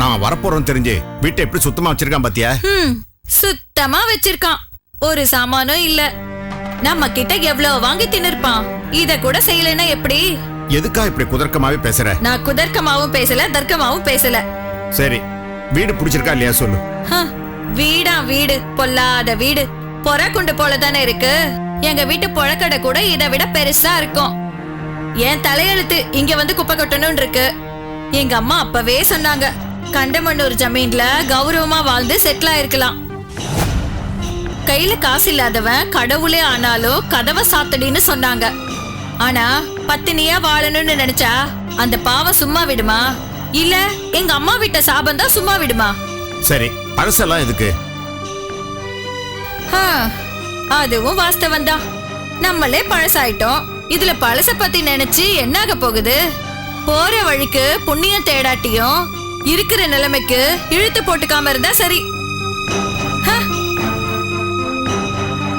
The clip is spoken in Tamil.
நான் வரப்போறோம் தெரிஞ்சு வீட்டை எப்படி சுத்தமா வச்சிருக்கான் பாத்தியா? சுத்தமா வச்சிருக்கான். ஒரு சாமானும் இல்ல. நம்ம கிட்ட எவ்வளவு வாங்கி தின்னுருப்பான். இத கூட செய்யலைன்னா எப்படி? எதுக்கா இப்படி குதர்க்கமாவே பேசுற? நான் குதர்க்கமாவும் பேசல தர்க்கமாவும் பேசல. சரி வீடு பிடிச்சிருக்கா இல்லையா சொல்லு. வீடா வீடு பொல்லாத வீடு. பொறக்குண்டு போல தானே இருக்கு. எங்க வீட்டு புழக்கடை கூட இதை விட பெருசா இருக்கும். என் தலையெழுத்து இங்க வந்து குப்பை கொட்டணும்னு இருக்கு. எங்க அம்மா அப்பவே சொன்னாங்க. கண்டமண்ணூர் ஜமீன்ல கௌரவமா வாழ்ந்து செட்டில் ஆயிருக்கலாம். கையில காசு இல்லாதவன் கடவுளே ஆனாலும் கதவை சாத்தடின்னு சொன்னாங்க. ஆனா பத்தினியா வாழணும்னு நினைச்சா அந்த பாவம் சும்மா விடுமா? இல்ல எங்க அம்மா விட்ட சாபம் தான் சும்மா விடுமா? சரி பழசெல்லாம் எதுக்கு? ஆ, அதுவும் வாஸ்தவம் தான். நம்மளே பழசாயிட்டோம். இதுல பழச பத்தி நினைச்சு என்னாக போகுது? போற வழிக்கு புண்ணியம் தேடாட்டியும் இருக்கிற நிலைமைக்கு இழுத்து போட்டுக்காம இருந்தா சரி.